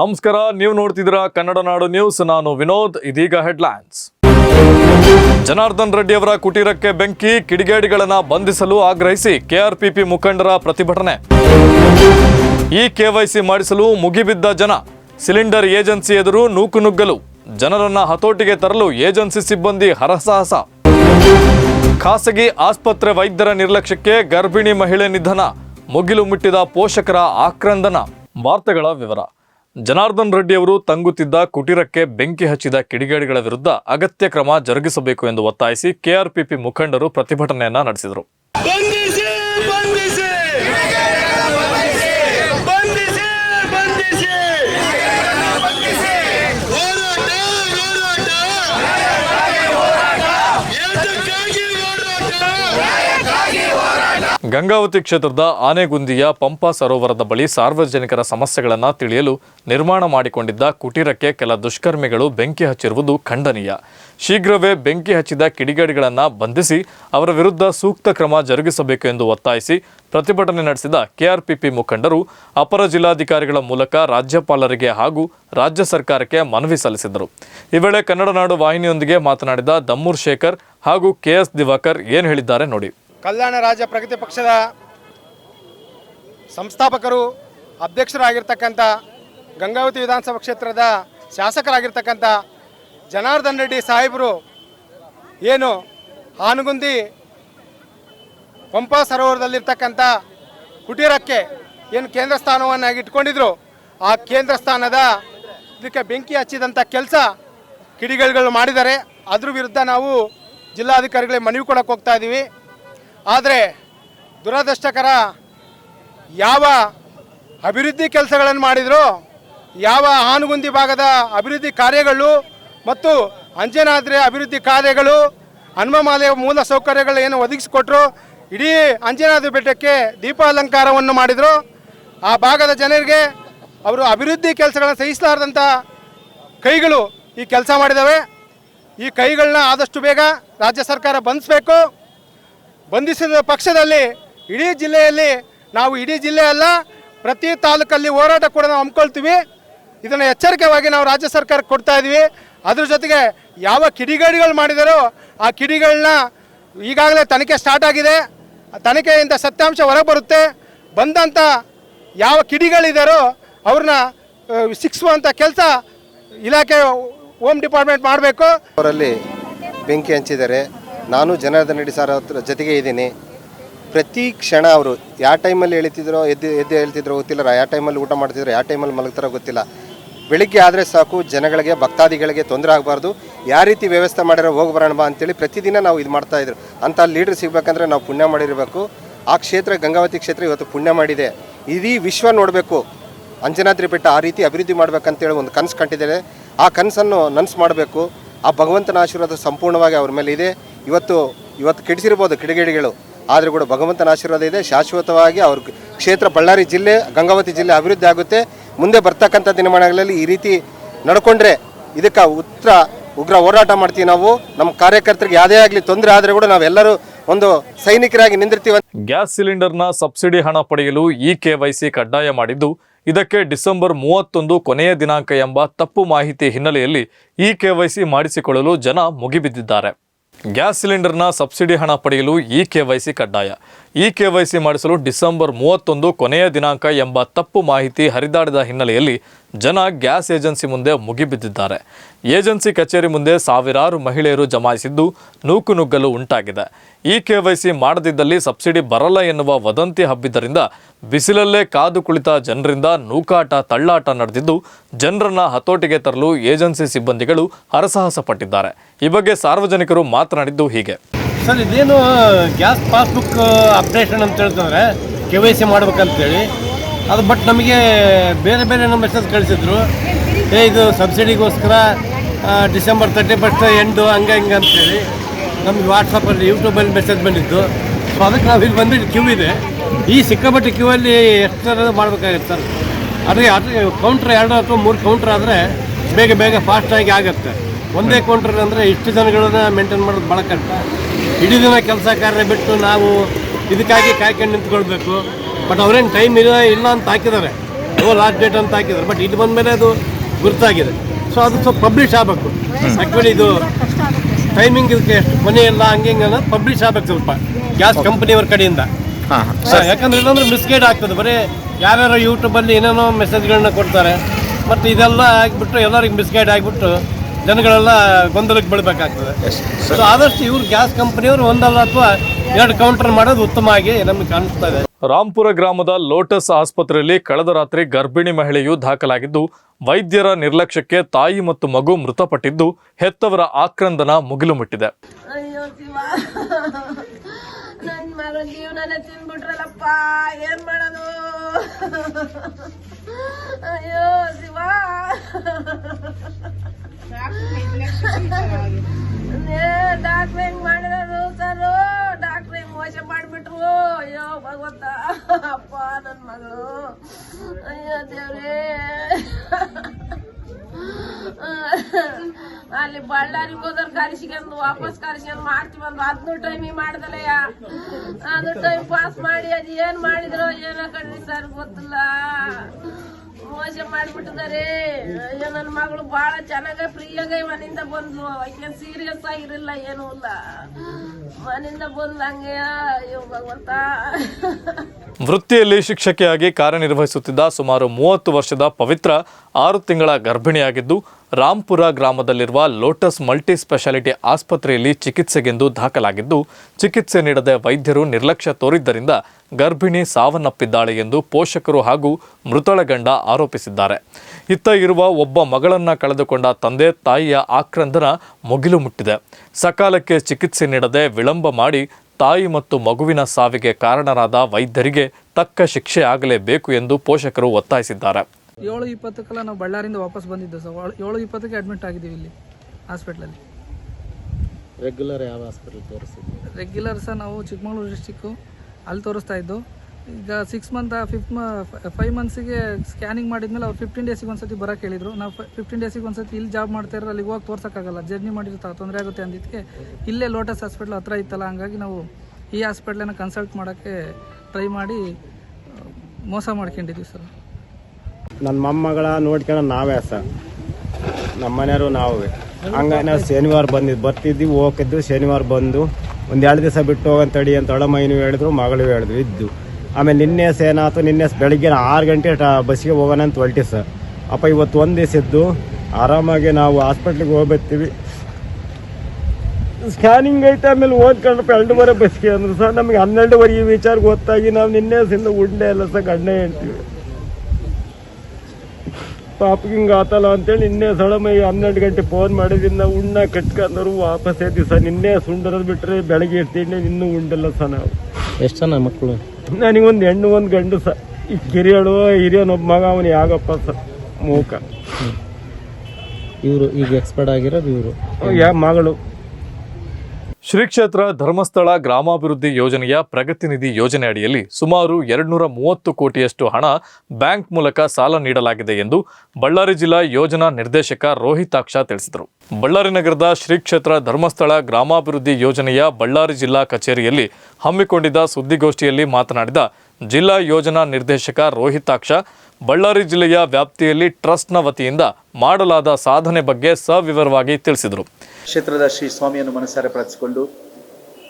ನಮಸ್ಕಾರ, ನೀವು ನೋಡ್ತಿದ್ದೀರಾ ಕನ್ನಡ ನಾಡು ನ್ಯೂಸ್. ನಾನು ವಿನೋದ್, ಇದೀಗ ಹೆಡ್ಲೈನ್ಸ್. ಜನಾರ್ದನ್ ರೆಡ್ಡಿ ಅವರ ಕುಟೀರಕ್ಕೆ ಬೆಂಕಿ, ಕಿಡಿಗೇಡಿಗಳನ್ನು ಬಂಧಿಸಲು ಆಗ್ರಹಿಸಿ ಕೆಆರ್ಪಿಪಿ ಮುಖಂಡರ ಪ್ರತಿಭಟನೆ. ಈ ಕೆವೈಸಿ ಮಾಡಿಸಲು ಮುಗಿಬಿದ್ದ ಜನ, ಸಿಲಿಂಡರ್ ಏಜೆನ್ಸಿ ಎದುರು ನೂಕುನುಗ್ಗಲು ಜನರನ್ನ ಹತೋಟಿಗೆ ತರಲು ಏಜೆನ್ಸಿ ಸಿಬ್ಬಂದಿ ಹರಸಾಹಸ. ಖಾಸಗಿ ಆಸ್ಪತ್ರೆ ವೈದ್ಯರ ನಿರ್ಲಕ್ಷ್ಯಕ್ಕೆ ಗರ್ಭಿಣಿ ಮಹಿಳೆ ನಿಧನ, ಮುಗಿಲು ಮುಟ್ಟಿದ ಪೋಷಕರ ಆಕ್ರಂದನ. ವಾರ್ತೆಗಳ ವಿವರ. ಜನಾರ್ದನ್ ರೆಡ್ಡಿ ಅವರು ತಂಗುತ್ತಿದ್ದ ಕುಟೀರಕ್ಕೆ ಬೆಂಕಿ ಹಚ್ಚಿದ ಕಿಡಿಗೇಡಿಗಳ ವಿರುದ್ಧ ಅಗತ್ಯ ಕ್ರಮ ಜರುಗಿಸಬೇಕು ಎಂದು ಒತ್ತಾಯಿಸಿ ಕೆಆರ್ಪಿಪಿ ಮುಖಂಡರು ಪ್ರತಿಭಟನೆಯನ್ನ ನಡೆಸಿದರು ಬಂಧಿಸಿ ಬಂಧಿಸಿ ಬಂಧಿಸಿ ಬಂಧಿಸಿ ಹೋರಾಟ ಹೋರಾಟ ಏತಕ್ಕಾಗಿ ಹೋರಾಟ ಗಂಗಾವತಿ ಕ್ಷೇತ್ರದ ಆನೆಗುಂದಿಯ ಪಂಪಾ ಸರೋವರದ ಬಳಿ ಸಾರ್ವಜನಿಕರ ಸಮಸ್ಯೆಗಳನ್ನು ತಿಳಿಯಲು ನಿರ್ಮಾಣ ಮಾಡಿಕೊಂಡಿದ್ದ ಕುಟೀರಕ್ಕೆ ಕೆಲ ದುಷ್ಕರ್ಮಿಗಳು ಬೆಂಕಿ ಹಚ್ಚಿರುವುದು ಖಂಡನೀಯ. ಶೀಘ್ರವೇ ಬೆಂಕಿ ಹಚ್ಚಿದ ಕಿಡಿಗೇಡಿಗಳನ್ನು ಬಂಧಿಸಿ ಅವರ ವಿರುದ್ಧ ಸೂಕ್ತ ಕ್ರಮ ಜರುಗಿಸಬೇಕು ಎಂದು ಒತ್ತಾಯಿಸಿ ಪ್ರತಿಭಟನೆ ನಡೆಸಿದ ಕೆಆರ್ಪಿಪಿ ಮುಖಂಡರು ಅಪರ ಜಿಲ್ಲಾಧಿಕಾರಿಗಳ ಮೂಲಕ ರಾಜ್ಯಪಾಲರಿಗೆ ಹಾಗೂ ರಾಜ್ಯ ಸರ್ಕಾರಕ್ಕೆ ಮನವಿ ಸಲ್ಲಿಸಿದರು. ಈ ವೇಳೆ ಕನ್ನಡ ನಾಡು ವಾಹಿನಿಯೊಂದಿಗೆ ಮಾತನಾಡಿದ ದಮ್ಮೂರ್ ಶೇಖರ್ ಹಾಗೂ ಕೆಎಸ್ ದಿವಾಕರ್ ಏನು ಹೇಳಿದ್ದಾರೆ ನೋಡಿ. ಕಲ್ಯಾಣ ರಾಜ್ಯ ಪ್ರಗತಿ ಪಕ್ಷದ ಸಂಸ್ಥಾಪಕರು, ಅಧ್ಯಕ್ಷರಾಗಿರ್ತಕ್ಕಂಥ ಗಂಗಾವತಿ ವಿಧಾನಸಭಾ ಕ್ಷೇತ್ರದ ಶಾಸಕರಾಗಿರ್ತಕ್ಕಂಥ ಜನಾರ್ದನ್ ರೆಡ್ಡಿ ಸಾಹೇಬರು ಏನು ಹಾನಗುಂದಿ ಪಂಪಾ ಸರೋವರದಲ್ಲಿರ್ತಕ್ಕಂಥ ಕುಟೀರಕ್ಕೆ ಏನು ಕೇಂದ್ರ ಸ್ಥಾನವನ್ನಾಗಿ ಇಟ್ಕೊಂಡಿದ್ರು, ಆ ಕೇಂದ್ರ ಸ್ಥಾನದ ಇದಕ್ಕೆ ಬೆಂಕಿ ಹಚ್ಚಿದಂಥ ಕೆಲಸ ಕಿಡಿಗೇಡಿಗಳು ಮಾಡಿದ್ದಾರೆ. ಅದ್ರ ವಿರುದ್ಧ ನಾವು ಜಿಲ್ಲಾಧಿಕಾರಿಗಳಿಗೆ ಮನವಿ ಕೊಡೋಕೆ ಹೋಗ್ತಾ ಇದ್ದೀವಿ ಆದರೆ ದುರದೃಷ್ಟಕರ ಯಾವ ಅಭಿವೃದ್ಧಿ ಕೆಲಸಗಳನ್ನು ಮಾಡಿದ್ರು, ಯಾವ ಹಾನುಗುಂದಿ ಭಾಗದ ಅಭಿವೃದ್ಧಿ ಕಾರ್ಯಗಳು ಮತ್ತು ಅಂಜನಾದ್ರಿ ಅಭಿವೃದ್ಧಿ ಕಾರ್ಯಗಳು, ಹನುಮಮಾಲೆಯ ಮೂಲ ಸೌಕರ್ಯಗಳು ಏನು ಒದಗಿಸಿಕೊಟ್ರು, ಇಡೀ ಅಂಜನಾದ್ರಿ ಬೆಟ್ಟಕ್ಕೆ ದೀಪಾಲಂಕಾರವನ್ನು ಮಾಡಿದರು, ಆ ಭಾಗದ ಜನರಿಗೆ ಅವರು ಅಭಿವೃದ್ಧಿ ಕೆಲಸಗಳನ್ನು ಸಹಿಸಲಾರದಂಥ ಕೈಗಳು ಈ ಕೆಲಸ ಮಾಡಿದ್ದಾವೆ ಈ ಕೈಗಳನ್ನ ಆದಷ್ಟು ಬೇಗ ರಾಜ್ಯ ಸರ್ಕಾರ ಬಂಧಿಸಬೇಕು. ಬಂಧಿಸಿದ ಪಕ್ಷದಲ್ಲಿ ಇಡೀ ಜಿಲ್ಲೆಯಲ್ಲಿ ನಾವು ಇಡೀ ಜಿಲ್ಲೆಯಲ್ಲ ಪ್ರತಿ ತಾಲೂಕಲ್ಲಿ ಹೋರಾಟ ಕೂಡ ನಾವು ಹಮ್ಮಿಕೊಳ್ತೀವಿ. ಇದನ್ನು ಎಚ್ಚರಿಕೆವಾಗಿ ನಾವು ರಾಜ್ಯ ಸರ್ಕಾರಕ್ಕೆ ಕೊಡ್ತಾ ಇದ್ದೀವಿ ಅದ್ರ ಜೊತೆಗೆ ಯಾವ ಕಿಡಿಗೇಡಿಗಳು ಮಾಡಿದಾರೋ ಆ ಕಿಡಿಗಳನ್ನ ಈಗಾಗಲೇ ತನಿಖೆ ಸ್ಟಾರ್ಟ್ ಆಗಿದೆ. ತನಿಖೆಯಿಂದ ಸತ್ಯಾಂಶ ಹೊರಗೆ ಬರುತ್ತೆ. ಬಂದಂಥ ಯಾವ ಕಿಡಿಗಳಿದ್ದಾರೋ ಅವ್ರನ್ನ ಶಿಕ್ಷುವಂಥ ಕೆಲಸ ಇಲಾಖೆ ಹೋಮ್ ಡಿಪಾರ್ಟ್ಮೆಂಟ್ ಮಾಡಬೇಕು. ಅವರಲ್ಲಿ ಬೆಂಕಿ ಹಂಚಿದ್ದಾರೆ ನಾನು ಜನಾರ್ದನ್ ರೆಡ್ಡಿ ಸರ್ ಹತ್ರ ಜೊತೆಗೆ ಇದ್ದೀನಿ. ಪ್ರತಿ ಕ್ಷಣ ಅವರು ಯಾವ ಟೈಮಲ್ಲಿ ಹೇಳ್ತಿದ್ರೋ ಎದ್ದು ಎದ್ದು ಹೇಳ್ತಿದ್ರೋ ಗೊತ್ತಿಲ್ಲ ಯಾವ ಟೈಮಲ್ಲಿ ಊಟ ಮಾಡ್ತಿದ್ರು, ಯಾವ ಟೈಮಲ್ಲಿ ಮಲಗ್ತಾರೋ ಗೊತ್ತಿಲ್ಲ. ಬೆಳಿಗ್ಗೆ ಆದರೆ ಸಾಕು, ಜನಗಳಿಗೆ, ಭಕ್ತಾದಿಗಳಿಗೆ ತೊಂದರೆ ಆಗಬಾರ್ದು. ಯಾವ ರೀತಿ ವ್ಯವಸ್ಥೆ ಮಾಡಿರೋ ಹೋಗಿ ಬರೋಣ ಬಾ ಅಂತೇಳಿ ಪ್ರತಿದಿನ ನಾವು ಇದು ಮಾಡ್ತಾ ಇದ್ರು. ಅಂಥ ಲೀಡ್ರ್ ಸಿಗಬೇಕಂದ್ರೆ ನಾವು ಪುಣ್ಯ ಮಾಡಿರಬೇಕು. ಆ ಕ್ಷೇತ್ರ, ಗಂಗಾವತಿ ಕ್ಷೇತ್ರ ಇವತ್ತು ಪುಣ್ಯ ಮಾಡಿದೆ. ಇಡೀ ವಿಶ್ವ ನೋಡಬೇಕು. ಅಂಜನಾದ್ರಿ ಬೆಟ್ಟ ಆ ರೀತಿ ಅಭಿವೃದ್ಧಿ ಮಾಡಬೇಕಂತೇಳಿ ಒಂದು ಕನಸು ಕಂಡಿದ್ದಾರೆ ಆ ಕನಸನ್ನು ನನಸು ಮಾಡಬೇಕು. ಆ ಭಗವಂತನ ಆಶೀರ್ವಾದ ಸಂಪೂರ್ಣವಾಗಿ ಅವ್ರ ಮೇಲೆ ಇದೆ. ಇವತ್ತು ಇವತ್ತು ಕೆಡಿಸಿರ್ಬೋದು ಕಿಡಿಗೇಡಿಗಳು. ಆದರೂ ಕೂಡ ಭಗವಂತನ ಆಶೀರ್ವಾದ ಇದೆ. ಶಾಶ್ವತವಾಗಿ ಅವ್ರ ಕ್ಷೇತ್ರ ಬಳ್ಳಾರಿ ಜಿಲ್ಲೆ, ಗಂಗಾವತಿ ಜಿಲ್ಲೆ ಅಭಿವೃದ್ಧಿ ಆಗುತ್ತೆ. ಮುಂದೆ ಬರ್ತಕ್ಕಂಥ ದಿನಮಾನಗಳಲ್ಲಿ ಈ ರೀತಿ ನಡ್ಕೊಂಡ್ರೆ ಇದಕ್ಕೆ ಉತ್ತರ ಉಗ್ರ ಹೋರಾಟ ಮಾಡ್ತೀವಿ ನಾವು. ನಮ್ಮ ಕಾರ್ಯಕರ್ತರಿಗೆ ಯಾವುದೇ ಆಗಲಿ ತೊಂದರೆ ಆದರೆ ಕೂಡ ನಾವೆಲ್ಲರೂ ಒಂದು ಸೈನಿಕರಾಗಿ ನಿಂದಿರ್ತೀವಿ ಗ್ಯಾಸ್ ಸಿಲಿಂಡರ್ನ ಸಬ್ಸಿಡಿ ಹಣ ಪಡೆಯಲು ಇ ಕೆವೈಸಿ ಕಡ್ಡಾಯ ಮಾಡಿದ್ದು. ಇದಕ್ಕೆ ಡಿಸೆಂಬರ್ ಮೂವತ್ತೊಂದು ಕೊನೆಯ ದಿನಾಂಕ ಎಂಬ ತಪ್ಪು ಮಾಹಿತಿ ಹಿನ್ನೆಲೆಯಲ್ಲಿ ಇ ಕೆವೈಸಿ ಮಾಡಿಸಿಕೊಳ್ಳಲು ಜನ ಮುಗಿಬಿದ್ದಿದ್ದಾರೆ. ಗ್ಯಾಸ್ ಸಿಲಿಂಡರ್ನ ಸಬ್ಸಿಡಿ ಹಣ ಪಡೆಯಲು ಇ ಸಿ ಕಡ್ಡಾಯ. ಇ ಸಿ ಮಾಡಿಸಲು ಡಿಸೆಂಬರ್ ಮೂವತ್ತೊಂದು ಕೊನೆಯ ದಿನಾಂಕ ಎಂಬ ತಪ್ಪು ಮಾಹಿತಿ ಹರಿದಾಡಿದ ಹಿನ್ನೆಲೆಯಲ್ಲಿ ಜನ ಗ್ಯಾಸ್ ಏಜೆನ್ಸಿ ಮುಂದೆ ಮುಗಿಬಿದ್ದಿದ್ದಾರೆ. ಏಜೆನ್ಸಿ ಕಚೇರಿ ಮುಂದೆ ಸಾವಿರಾರು ಮಹಿಳೆಯರು ಜಮಾಯಿಸಿದ್ದು ನೂಕುನುಗ್ಗಲು ಉಂಟಾಗಿದೆ. ಇ ಸಿ ಮಾಡದಿದ್ದಲ್ಲಿ ಸಬ್ಸಿಡಿ ಬರಲ್ಲ ಎನ್ನುವ ವದಂತಿ ಹಬ್ಬಿದ್ದರಿಂದ ಬಿಸಿಲಲ್ಲೇ ಕಾದು ಕುಳಿತ ಜನರಿಂದ ನೂಕಾಟ, ತಳ್ಳಾಟ ನಡೆದಿದ್ದು ಜನರನ್ನ ಹತೋಟಿಗೆ ತರಲು ಏಜೆನ್ಸಿ ಸಿಬ್ಬಂದಿಗಳು ಹರಸಾಹಸ ಪಟ್ಟಿದ್ದಾರೆ ಈ ಬಗ್ಗೆ ಸಾರ್ವಜನಿಕರು ಮಾತನಾಡಿದ್ದು ಹೀಗೆ. ಸರ್, ಇದೇನು ಗ್ಯಾಸ್ ಪಾಸ್ಬುಕ್ ಅಪ್ಡೇಷನ್ ಅಂತ ಹೇಳ್ತಂದ್ರೆ ಕೆ ವೈ ಸಿ ಮಾಡ್ಬೇಕಂತೇಳಿ. ಅದು ಬಟ್ ನಮಗೆ ಬೇರೆ ಬೇರೆ ಏನೋ ಮೆಸೇಜ್ ಕಳಿಸಿದ್ರು. ಏ, ಇದು ಸಬ್ಸಿಡಿಗೋಸ್ಕರ ಡಿಸೆಂಬರ್ ತರ್ಟಿ ಫಸ್ಟ್ ಎಂಡು ಹಂಗೆ ಹಿಂಗೆ ಅಂತೇಳಿ. ನಮ್ಗೆ ವಾಟ್ಸಪ್ಪಲ್ಲಿ ಯೂಟ್ಯೂಬಲ್ಲಿ ಮೆಸೇಜ್ ಬಂದಿತ್ತು. ಸೊ ಅದಕ್ಕೆ ನಾವು ಇಲ್ಲಿ ಬಂದ್ಬಿಟ್ಟು ಕ್ಯೂ ಇದೆ. ಈ ಸಿಕ್ಕಾಪಟ್ಟೆ ಕ್ಯೂ ಅಲ್ಲಿ ಎಷ್ಟು ಥರ ಮಾಡಬೇಕಾಗುತ್ತೆ ಸರ್? ಅದೇ, ಅದು ಕೌಂಟ್ರ್ ಎರಡು ಅಥವಾ ಮೂರು ಕೌಂಟ್ರ್ ಆದರೆ ಬೇಗ ಬೇಗ ಫಾಸ್ಟಾಗಿ ಆಗುತ್ತೆ. ಒಂದೇ ಕೌಂಟ್ರ್ ಅಂದರೆ ಇಷ್ಟು ಜನಗಳನ್ನ ಮೇಂಟೈನ್ ಮಾಡೋದು ಭಾಳ ಕಷ್ಟ. ಇಡೀ ದಿನ ಕೆಲಸ ಕಾರ್ಯ ಬಿಟ್ಟು ನಾವು ಇದಕ್ಕಾಗಿ ಕಾಯ್ಕೊಂಡು ನಿಂತ್ಕೊಳ್ಬೇಕು. ಬಟ್ ಅವ್ರೇನು ಟೈಮ್ ಇಲ್ಲ ಇಲ್ಲ ಅಂತ ಹಾಕಿದ್ದಾರೆ. ಓ ಲಾಸ್ಟ್ ಡೇಟ್ ಅಂತ ಹಾಕಿದ್ದಾರೆ. ಬಟ್ ಇಲ್ಲಿ ಬಂದಮೇಲೆ ಅದು ಗುರುತಾಗಿದೆ. ಸೊ ಅದು ಸ್ವಲ್ಪ ಪಬ್ಲಿಷ್ ಆಗಬೇಕು. ಆ್ಯಕ್ಚುಲಿ ಇದು ಟೈಮಿಂಗ್ ಇದಕ್ಕೆ ಎಷ್ಟು ಕೊನೆ ಇಲ್ಲ ಹಂಗೆ ಹಿಂಗೆ ಅನ್ನೋದು ಪಬ್ಲಿಷ್ ಆಗಬೇಕು ಸ್ವಲ್ಪ. ಗ್ಯಾಸ್ ಕಂಪ್ನಿಯವ್ರ ಕಡೆಯಿಂದ. ಯಾಕಂದ್ರೆ ಇಲ್ಲಾಂದ್ರೆ ಮಿಸ್ಗೈಡ್ ಆಗ್ತದೆ. ಬರೀ ಯಾರ್ಯಾರೋ ಯೂಟ್ಯೂಬಲ್ಲಿ ಏನೇನೋ ಮೆಸೇಜ್ಗಳನ್ನ ಕೊಡ್ತಾರೆ. ಮತ್ತು ಇದೆಲ್ಲ ಆಗಿಬಿಟ್ಟು ಎಲ್ಲರಿಗೂ ಮಿಸ್ಗೈಡ್ ಆಗಿಬಿಟ್ಟು ಜನಗಳೆಲ್ಲ ಗೊಂದಲಕ್ಕೆ ಬಿಡಬೇಕಾಗ್ತದೆ. ಸೊ ಆದಷ್ಟು ಇವ್ರು ಗ್ಯಾಸ್ ಕಂಪನಿಯವರು ಒಂದಲ್ಲ ಅಥವಾ ಎರಡು ಕೌಂಟರ್ ಮಾಡೋದು ಉತ್ತಮ ಆಗಿ ನಮಗೆ ಕಾಣಿಸ್ತಾ ಇದೆ. ರಾಂಪುರ ಗ್ರಾಮದ ಲೋಟಸ್ ಆಸ್ಪತ್ರೆಯಲ್ಲಿ ಕಳೆದ ರಾತ್ರಿ ಗರ್ಭಿಣಿ ಮಹಿಳೆಯು ದಾಖಲಾಗಿದ್ದು ವೈದ್ಯರ ನಿರ್ಲಕ್ಷ್ಯಕ್ಕೆ ತಾಯಿ ಮತ್ತು ಮಗು ಮೃತಪಟ್ಟಿದ್ದು ಹೆತ್ತವರ ಆಕ್ರಂದನ ಮುಗಿಲು ಮುಟ್ಟಿದೆ. ಅಯ್ಯೋ ಶಿವ. ನನ್ ಮಗಳ ಜೀವನನ ತಿನ್ಬಿಟ್ರಲ್ಲಪ್ಪ ಏನ್ ಮಾಡೋದು? ಅಯ್ಯೋ ಶಿವ. ಡಾಕ್ಟ್ರ್ ಹೆಂಗ್ ಮಾಡಿರೋದು ಸರ್ ಡಾಕ್ಟ್ರ್ ಹೆಂಗ್ ಮೋಸ ಮಾಡ್ಬಿಟ್ರು. ಅಯ್ಯೋ, ಭಗವಂತ, ಅಪ್ಪ ನನ್ನ ಮಗಳು. ಅಯ್ಯೋ, ದೇವ್ರೇ. ಅಲ್ಲಿ ಬಳ್ಳಾರಿಗೆ ಹೋದವ್ರು ಕರೆಸಿಕೊಂಡು ವಾಪಸ್ ಕರೆಸ್ಕೊಂಡು ಮಾಡ್ತೀವಿ ಒಂದು ಅದನ್ನು ಟೈಮಿಗೆ ಮಾಡ್ದಲಯ್ಯ ಅದು ಟೈಮ್ ಪಾಸ್ ಮಾಡಿ, ಅದು ಏನು ಮಾಡಿದ್ರು ಏನೋ ಕಣ್ಣಿ ಸರ್, ಗೊತ್ತಿಲ್ಲ. ಮೋಸ ಮಾಡ್ಬಿಟ್ಟಿದ್ದಾರೆ ಅಯ್ಯೋ ನನ್ನ ಮಗಳು ಬಹಳ ಚೆನ್ನಾಗ ಫ್ರೀಯಾಗ ಮನೆಯಿಂದ ಬಂದ್ಲು. ಆಕೆ ಸೀರಿಯಸ್ ಆಗಿರಲಿಲ್ಲ, ಏನೂ ಇಲ್ಲ. ವೃತ್ತಿಯಲ್ಲಿ ಶಿಕ್ಷಕಿಯಾಗಿ ಕಾರ್ಯನಿರ್ವಹಿಸುತ್ತಿದ್ದ ಸುಮಾರು ಮೂವತ್ತು ವರ್ಷದ ಪವಿತ್ರ ಆರು ತಿಂಗಳ ಗರ್ಭಿಣಿಯಾಗಿದ್ದು ರಾಂಪುರ ಗ್ರಾಮದಲ್ಲಿರುವ ಲೋಟಸ್ ಮಲ್ಟಿ ಸ್ಪೆಷಾಲಿಟಿ ಆಸ್ಪತ್ರೆಯಲ್ಲಿ ಚಿಕಿತ್ಸೆಗೆಂದು ದಾಖಲಾಗಿದ್ದು, ಚಿಕಿತ್ಸೆ ನೀಡದೆ ವೈದ್ಯರು ನಿರ್ಲಕ್ಷ್ಯ ತೋರಿದ್ದರಿಂದ ಗರ್ಭಿಣಿ ಸಾವನ್ನಪ್ಪಿದ್ದಾಳೆ ಎಂದು ಪೋಷಕರು ಹಾಗೂ ಮೃತಳ ಗಂಡ ಆರೋಪಿಸಿದ್ದಾರೆ. ಇತ್ತ ಇರುವ ಒಬ್ಬ ಮಗಳನ್ನ ಕಳೆದುಕೊಂಡ ತಂದೆ ತಾಯಿಯ ಆಕ್ರಂದನ ಮುಗಿಲು ಮುಟ್ಟಿದೆ. ಸಕಾಲಕ್ಕೆ ಚಿಕಿತ್ಸೆ ನೀಡದೆ ವಿಳಂಬ ಮಾಡಿ ತಾಯಿ ಮತ್ತು ಮಗುವಿನ ಸಾವಿಗೆ ಕಾರಣರಾದ ವೈದ್ಯರಿಗೆ ತಕ್ಕ ಶಿಕ್ಷೆ ಆಗಲೇಬೇಕು ಎಂದು ಪೋಷಕರು ಒತ್ತಾಯಿಸಿದ್ದಾರೆ. ಏಳು ಇಪ್ಪತ್ತಕ್ಕೆಲ್ಲ ನಾವು ಬಳ್ಳಾರಿಂದ ವಾಪಸ್ ಬಂದಿದ್ದು ಸರ್. ಏಳು- ಇಪ್ಪತ್ತಕ್ಕೆ ಅಡ್ಮಿಟ್ ಆಗಿದ್ದೀವಿ ಇಲ್ಲಿ ಹಾಸ್ಪಿಟ್ಲಲ್ಲಿ ರೆಗ್ಯುಲರ್ ಯಾವ ಹಾಸ್ಪಿಟ್ಲ್ ತೋರಿಸಿದ್ವಿ ರೆಗ್ಯುಲರ್ ಸರ್ ನಾವು ಚಿಕ್ಕಮಗಳೂರು ಡಿಸ್ಟಿಕ್ಕು ಅಲ್ಲಿ ತೋರಿಸ್ತಾ ಇದ್ದು. ಈಗ ಸಿಕ್ಸ್ ಮಂತ್ ಫಿಫ್ತ್ ಫೈವ್ ಮಂತ್ಸಿಗೆ ಸ್ಕ್ಯಾನಿಂಗ್ ಮಾಡಿದ್ಮೇಲೆ ಅವ್ರು ಫಿಫ್ಟೀನ್ ಡೇಸಿಗೆ ಒಂದ್ಸತಿ ಬರೋಕೆ ಹೇಳಿದ್ರು. ನಾವು ಫಿಫ್ಟೀನ್ ಡೇಸಿಗೆ ಒಂದ್ಸತಿ ಇಲ್ಲಿ ಜಾಬ್ ಮಾಡ್ತಾ ಇರೋ ಅಲ್ಲಿಗೆ ಹೋಗಿ ತೋರ್ಸೋಕ್ಕಾಗಲ್ಲ. ಜರ್ನಿ ಮಾಡಿರ್ತಾ ತೊಂದರೆ ಆಗುತ್ತೆ ಅಂದಿದ್ದಕ್ಕೆ ಇಲ್ಲೇ ಲೋಟಸ್ ಹಾಸ್ಪಿಟ್ಲ್ ಹತ್ರ ಇತ್ತಲ್ಲ, ಹಂಗಾಗಿ ನಾವು ಈ ಹಾಸ್ಪಿಟ್ಲನ್ನು ಕನ್ಸಲ್ಟ್ ಮಾಡೋಕ್ಕೆ ಟ್ರೈ ಮಾಡಿ ಮೋಸ ಮಾಡ್ಕೊಂಡಿದ್ದೀವಿ ಸರ್ ನನ್ನ ಮೊಮ್ಮಗಳ ನೋಡ್ಕೊಂಡು ನಾವೇ ಸರ್ ನಮ್ಮ ಮನೆಯವರು ನಾವೇ. ಹಂಗಾಗಿ ನಾವು ಶನಿವಾರ ಬಂದಿದ್ದು ಬರ್ತಿದ್ವಿ ಹೋಗಿದ್ದು ಶನಿವಾರ ಬಂದು ಒಂದು ಎರಡು ದಿವಸ ಬಿಟ್ಟು ಹೋಗಂತಡಿ ಅಂತ ಒಳಮೈನು ಹೇಳಿದ್ರು, ಮಗಳು ಹೇಳಿದ್ರು, ಇದ್ದು. ಆಮೇಲೆ ನಿನ್ನೆ ಏನಾಯ್ತು ನಿನ್ನೆ ಬೆಳಗ್ಗೆ ಆರು ಗಂಟೆ ಬಸ್ಸಿಗೆ ಹೋಗೋಣ ಅಂತ ಹೊಲ್ಟಿ ಸರ್. ಅಪ್ಪ, ಇವತ್ತು ಒಂದು ದಿವಸ ಇದ್ದು ಆರಾಮಾಗಿ ನಾವು ಹಾಸ್ಪಿಟ್ಲಿಗೆ ಹೋಗ್ಬರ್ತೀವಿ ಸ್ಕ್ಯಾನಿಂಗ್ ಐತೆ, ಆಮೇಲೆ ಓದ್ಕೊಂಡ್ರಪ್ಪ ಎರಡೂವರೆ ಬಸ್ಗೆ ಅಂದ್ರೆ. ಸರ್, ನಮಗೆ ಹನ್ನೆರಡುವರೆ ಈ ವಿಚಾರ ಗೊತ್ತಾಗಿ ನಾವು ನಿನ್ನೆ ಸಿಂದ ಉಂಡೆ ಇಲ್ಲ ಸರ್, ಗಂಡ ಹೇಳ್ತೀವಿ ಪಾಪಗೆ ಹಿಂಗೆ ಆತಲ್ಲ ಅಂತೇಳಿ ನಿನ್ನೆ ಸಡಮೈ ಹನ್ನೆರಡು ಗಂಟೆ ಫೋನ್ ಮಾಡಿದ್ರಿಂದ ಉಣ್ಣ ಕಟ್ಕೊಂಡ್ರು ವಾಪಸ್ ಐತಿ ಸರ್. ನಿನ್ನೆ ಸುಂಡರದ್ ಬಿಟ್ರೆ ಬೆಳಗ್ಗೆ ಇರ್ತೀನಿ ಇನ್ನೂ ಉಂಡಲ್ಲ ಸರ್ ನಾವು. ಎಷ್ಟು ಜನ ಮಕ್ಕಳು? ನನಗೊಂದು ಹೆಣ್ಣು ಒಂದು ಗಂಡು ಸರ್ ಈ ಕಿರಿಯಳು ಹಿರಿಯನೊಬ್ಬ ಮಗ ಅವನು ಯಾಗಪ್ಪ ಸರ್ ಮೂಕ. ಇವರು ಈಗ ಎಕ್ಸ್ಪರ್ಟ್ ಆಗಿರೋದು ಇವರು. ಮಗಳು. ಶ್ರೀ ಕ್ಷೇತ್ರ ಧರ್ಮಸ್ಥಳ ಗ್ರಾಮಾಭಿವೃದ್ಧಿ ಯೋಜನೆಯ ಪ್ರಗತಿ ನಿಧಿ ಯೋಜನೆ ಅಡಿಯಲ್ಲಿ ಸುಮಾರು ಎರಡುನೂರ ಮೂವತ್ತು ಕೋಟಿಯಷ್ಟು ಹಣ ಬ್ಯಾಂಕ್ ಮೂಲಕ ಸಾಲ ನೀಡಲಾಗಿದೆ ಎಂದು ಬಳ್ಳಾರಿ ಜಿಲ್ಲಾ ಯೋಜನಾ ನಿರ್ದೇಶಕ ರೋಹಿತಾಕ್ಷ ತಿಳಿಸಿದರು. ಬಳ್ಳಾರಿ ನಗರದ ಶ್ರೀ ಕ್ಷೇತ್ರ ಧರ್ಮಸ್ಥಳ ಗ್ರಾಮಾಭಿವೃದ್ಧಿ ಯೋಜನೆಯ ಬಳ್ಳಾರಿ ಜಿಲ್ಲಾ ಕಚೇರಿಯಲ್ಲಿ ಹಮ್ಮಿಕೊಂಡಿದ್ದ ಸುದ್ದಿಗೋಷ್ಠಿಯಲ್ಲಿ ಮಾತನಾಡಿದ ಜಿಲ್ಲಾ ಯೋಜನಾ ನಿರ್ದೇಶಕ ರೋಹಿತಾಕ್ಷ, ಬಳ್ಳಾರಿ ಜಿಲ್ಲೆಯ ವ್ಯಾಪ್ತಿಯಲ್ಲಿ ಟ್ರಸ್ಟ್ನ ವತಿಯಿಂದ ಮಾಡಲಾದ ಸಾಧನೆ ಬಗ್ಗೆ ಸವಿವರವಾಗಿ ತಿಳಿಸಿದರು. ಕ್ಷೇತ್ರದ ಶ್ರೀ ಸ್ವಾಮಿಯನ್ನು ಮನಸ್ಸಾರೆ ಪ್ರಾರ್ಥಿಸಿಕೊಂಡು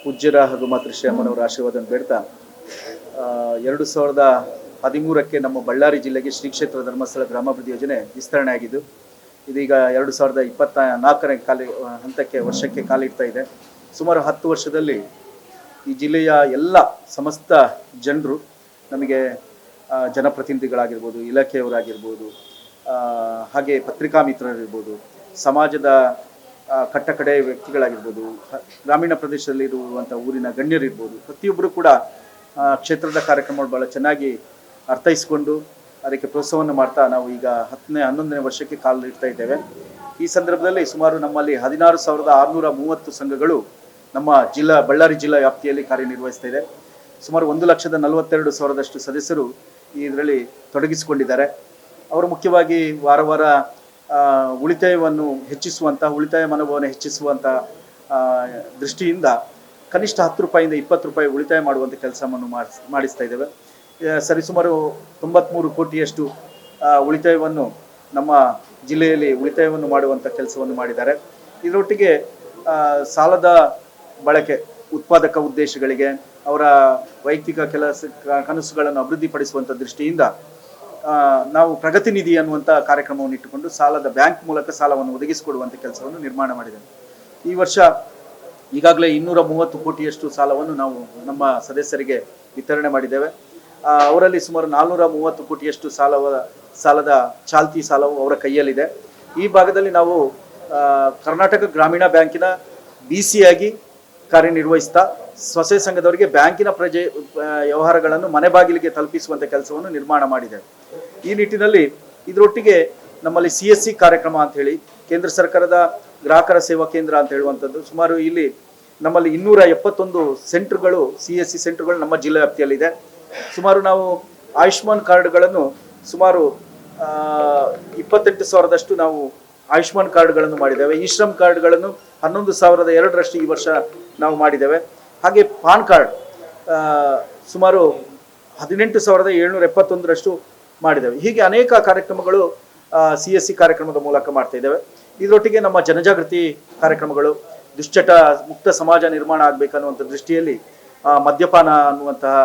ಪೂಜ್ಯರ ಹಾಗೂ ಮಾತೃ ಶ್ರೀ ಅಮ್ಮನವರ ಆಶೀರ್ವಾದವನ್ನು ಬೇಡ್ತಾ ಎರಡು ಸಾವಿರದ ಹದಿಮೂರಕ್ಕೆ ನಮ್ಮ ಬಳ್ಳಾರಿ ಜಿಲ್ಲೆಗೆ ಶ್ರೀ ಕ್ಷೇತ್ರ ಧರ್ಮಸ್ಥಳ ಗ್ರಾಮಾಭಿವೃದ್ಧಿ ಯೋಜನೆ ವಿಸ್ತರಣೆ ಆಗಿದ್ದು, ಇದೀಗ ಎರಡು ಸಾವಿರದ ಇಪ್ಪತ್ತ ನಾಲ್ಕನೇ ಕಾಲಿ ಹಂತಕ್ಕೆ ವರ್ಷಕ್ಕೆ ಕಾಲಿಡ್ತಾ ಇದೆ. ಸುಮಾರು ಹತ್ತು ವರ್ಷದಲ್ಲಿ ಈ ಜಿಲ್ಲೆಯ ಎಲ್ಲ ಸಮಸ್ತ ಜನರು ನಮಗೆ ಜನಪ್ರತಿನಿಧಿಗಳಾಗಿರ್ಬೋದು, ಇಲಾಖೆಯವರಾಗಿರ್ಬೋದು ಹಾಗೆ ಪತ್ರಿಕಾ ಮಿತ್ರರಿರ್ಬೋದು, ಸಮಾಜದ ಕಟ್ಟಕಡೆ ವ್ಯಕ್ತಿಗಳಾಗಿರ್ಬೋದು ಗ್ರಾಮೀಣ ಪ್ರದೇಶದಲ್ಲಿ ಇರುವಂಥ ಊರಿನ ಗಣ್ಯರಿರ್ಬೋದು ಪ್ರತಿಯೊಬ್ಬರು ಕೂಡ ಕ್ಷೇತ್ರದ ಕಾರ್ಯಕ್ರಮಗಳು ಭಾಳ ಚೆನ್ನಾಗಿ ಅರ್ಥೈಸಿಕೊಂಡು ಅದಕ್ಕೆ ಪ್ರೋತ್ಸಾಹವನ್ನು ಮಾಡ್ತಾ ನಾವು ಈಗ ಹತ್ತನೇ, ಹನ್ನೊಂದನೇ ವರ್ಷಕ್ಕೆ ಕಾಲು ನೀಡ್ತಾ ಇದ್ದೇವೆ. ಈ ಸಂದರ್ಭದಲ್ಲಿ ಸುಮಾರು ನಮ್ಮಲ್ಲಿ ಹದಿನಾರು ಸಾವಿರದ ಆರುನೂರ ಮೂವತ್ತು ಸಂಘಗಳು ನಮ್ಮ ಜಿಲ್ಲಾ, ಬಳ್ಳಾರಿ ಜಿಲ್ಲಾ ವ್ಯಾಪ್ತಿಯಲ್ಲಿ ಕಾರ್ಯನಿರ್ವಹಿಸ್ತಾ ಇದೆ. ಸುಮಾರು ಒಂದು ಲಕ್ಷದ ನಲವತ್ತೆರಡು ಸಾವಿರದಷ್ಟು ಸದಸ್ಯರು ಇದರಲ್ಲಿ ತೊಡಗಿಸಿಕೊಂಡಿದ್ದಾರೆ. ಅವರು ಮುಖ್ಯವಾಗಿ ವಾರ ವಾರ ಉಳಿತಾಯವನ್ನು ಹೆಚ್ಚಿಸುವಂಥ ಉಳಿತಾಯ ಮನೋಭಾವನೆ ಹೆಚ್ಚಿಸುವಂಥ ದೃಷ್ಟಿಯಿಂದ ಕನಿಷ್ಠ ಹತ್ತು ರೂಪಾಯಿಂದ ಇಪ್ಪತ್ತು ರೂಪಾಯಿ ಉಳಿತಾಯ ಮಾಡುವಂಥ ಕೆಲಸವನ್ನು ಮಾಡಿಸ್, ಮಾಡಿಸ್ತಾ ಇದ್ದೇವೆ. ಸರಿಸುಮಾರು ತೊಂಬತ್ತ್ಮೂರು ಕೋಟಿಯಷ್ಟು ಉಳಿತಾಯವನ್ನು ನಮ್ಮ ಜಿಲ್ಲೆಯಲ್ಲಿ ಉಳಿತಾಯವನ್ನು ಮಾಡುವಂಥ ಕೆಲಸವನ್ನು ಮಾಡಿದ್ದಾರೆ. ಇದರೊಟ್ಟಿಗೆ ಸಾಲದ ಬಳಕೆ, ಉತ್ಪಾದಕ ಉದ್ದೇಶಗಳಿಗೆ, ಅವರ ವೈಯಕ್ತಿಕ ಕೆಲಸ ಕನಸುಗಳನ್ನು ಅಭಿವೃದ್ಧಿಪಡಿಸುವಂಥ ದೃಷ್ಟಿಯಿಂದ ನಾವು ಪ್ರಗತಿ ನಿಧಿ ಅನ್ನುವಂಥ ಕಾರ್ಯಕ್ರಮವನ್ನು ಇಟ್ಟುಕೊಂಡು ಸಾಲದ ಬ್ಯಾಂಕ್ ಮೂಲಕ ಸಾಲವನ್ನು ಒದಗಿಸಿಕೊಡುವಂಥ ಕೆಲಸವನ್ನು ನಿರ್ಮಾಣ ಮಾಡಿದ್ದೇವೆ. ಈ ವರ್ಷ ಈಗಾಗಲೇ ಇನ್ನೂರ ಮೂವತ್ತು ಕೋಟಿಯಷ್ಟು ಸಾಲವನ್ನು ನಾವು ನಮ್ಮ ಸದಸ್ಯರಿಗೆ ವಿತರಣೆ ಮಾಡಿದ್ದೇವೆ. ಅವರಲ್ಲಿ ಸುಮಾರು ನಾಲ್ನೂರ ಮೂವತ್ತು ಕೋಟಿಯಷ್ಟು ಸಾಲವ, ಸಾಲದ ಚಾಲ್ತಿ ಸಾಲವು ಅವರ ಕೈಯಲ್ಲಿದೆ. ಈ ಭಾಗದಲ್ಲಿ ನಾವು ಕರ್ನಾಟಕ ಗ್ರಾಮೀಣ ಬ್ಯಾಂಕಿನ ಬಿ ಸಿಯಾಗಿ ಕಾರ್ಯನಿರ್ವಹಿಸ್ತಾ ಸ್ವಸಹಾಯ ಸಂಘದವರಿಗೆ ಬ್ಯಾಂಕಿನ ಪ್ರಜೆ ವ್ಯವಹಾರಗಳನ್ನು ಮನೆ ಬಾಗಿಲಿಗೆ ತಲುಪಿಸುವಂಥ ಕೆಲಸವನ್ನು ನಿರ್ಮಾಣ ಮಾಡಿದೆ. ಈ ನಿಟ್ಟಿನಲ್ಲಿ ಇದರೊಟ್ಟಿಗೆ ನಮ್ಮಲ್ಲಿ ಸಿ ಎಸ್ ಸಿ ಕಾರ್ಯಕ್ರಮ ಅಂತ ಹೇಳಿ, ಕೇಂದ್ರ ಸರ್ಕಾರದ ಗ್ರಾಹಕರ ಸೇವಾ ಕೇಂದ್ರ ಅಂತ ಹೇಳುವಂಥದ್ದು, ಸುಮಾರು ಇಲ್ಲಿ ನಮ್ಮಲ್ಲಿ ಇನ್ನೂರ ಎಪ್ಪತ್ತೊಂದು ಸೆಂಟ್ರ್ಗಳು, ಸಿ ಎಸ್ ಸಿ ಸೆಂಟ್ರ್ಗಳು ನಮ್ಮ ಜಿಲ್ಲಾ ವ್ಯಾಪ್ತಿಯಲ್ಲಿದೆ. ಸುಮಾರು ನಾವು ಆಯುಷ್ಮಾನ್ ಕಾರ್ಡ್ಗಳನ್ನು ಸುಮಾರು ಇಪ್ಪತ್ತೆಂಟು ಸಾವಿರದಷ್ಟು ನಾವು ಆಯುಷ್ಮಾನ್ ಕಾರ್ಡ್ಗಳನ್ನು ಮಾಡಿದ್ದೇವೆ. ಈ ಶ್ರಮ್ ಕಾರ್ಡ್ಗಳನ್ನು ಹನ್ನೊಂದು ಸಾವಿರದ ಎರಡರಷ್ಟು ಈ ವರ್ಷ ನಾವು ಮಾಡಿದ್ದೇವೆ. ಹಾಗೆ ಪಾನ್ ಕಾರ್ಡ್ ಸುಮಾರು ಹದಿನೆಂಟು ಸಾವಿರದ ಏಳ್ನೂರ ಎಪ್ಪತ್ತೊಂದರಷ್ಟು ಮಾಡಿದ್ದೇವೆ. ಹೀಗೆ ಅನೇಕ ಕಾರ್ಯಕ್ರಮಗಳು ಸಿ ಎಸ್ ಸಿ ಕಾರ್ಯಕ್ರಮದ ಮೂಲಕ ಮಾಡ್ತಾ ಇದ್ದೇವೆ. ಇದರೊಟ್ಟಿಗೆ ನಮ್ಮ ಜನಜಾಗೃತಿ ಕಾರ್ಯಕ್ರಮಗಳು, ದುಶ್ಚಟ ಮುಕ್ತ ಸಮಾಜ ನಿರ್ಮಾಣ ಆಗಬೇಕನ್ನುವಂಥ ದೃಷ್ಟಿಯಲ್ಲಿ ಮದ್ಯಪಾನ ಅನ್ನುವಂತಹ